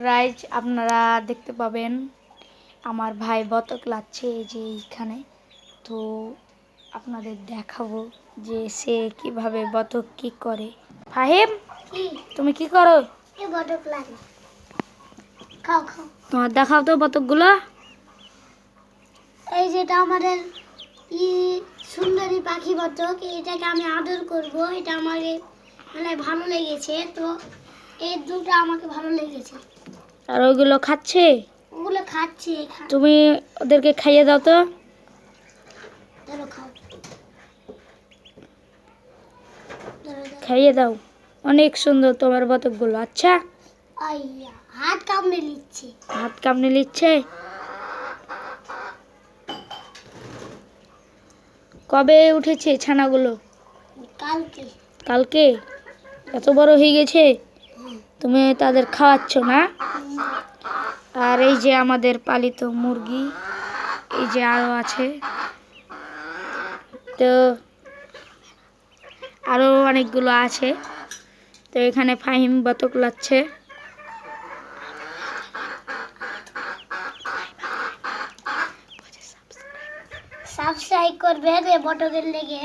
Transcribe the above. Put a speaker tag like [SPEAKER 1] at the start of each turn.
[SPEAKER 1] Rise আপনারা দেখতে পাবেন আমার ভাই বতক লাচ্ছে এই যে এইখানে। তো আপনাদের দেখাবো যে সে কীভাবে বতক কি করে। ফাহিম তুমি কি করো? তোমার দেখাও তো বতকগুলো।
[SPEAKER 2] এই যেটা আমাদের ই সুন্দরী পাখি বতক। এটাকে আমি আদর করব। এটা আমাকে মানে ভালো লেগেছে। তো এই দুটো আমাকে ভালো লেগেছে।
[SPEAKER 1] আর ওইগুলো খাচ্ছে?
[SPEAKER 2] ওগুলো খাচ্ছি
[SPEAKER 1] তুমি ওদেরকে খাইয়ে দাও তো। খাইয়ে দাও। অনেক সুন্দর তোমার বতকগুলো। আচ্ছা।
[SPEAKER 2] হাত কামড়ে নিচ্ছে।
[SPEAKER 1] হাত কামড়ে নিচ্ছে? কবে উঠেছে ছানাগুলো?
[SPEAKER 2] কালকে।
[SPEAKER 1] কালকে? এত বড় হয়ে গেছে? তুমি তাদের খাওয়াচ্ছ না? আর এই যে আমাদের পালিত মুরগি, এই যে আরও আছে। তো আরও অনেকগুলো আছে। তো এখানে ফাহিম বতক লাচ্ছে।
[SPEAKER 2] সাবস্ক্রাইব করবেন এ বটকের লেগে।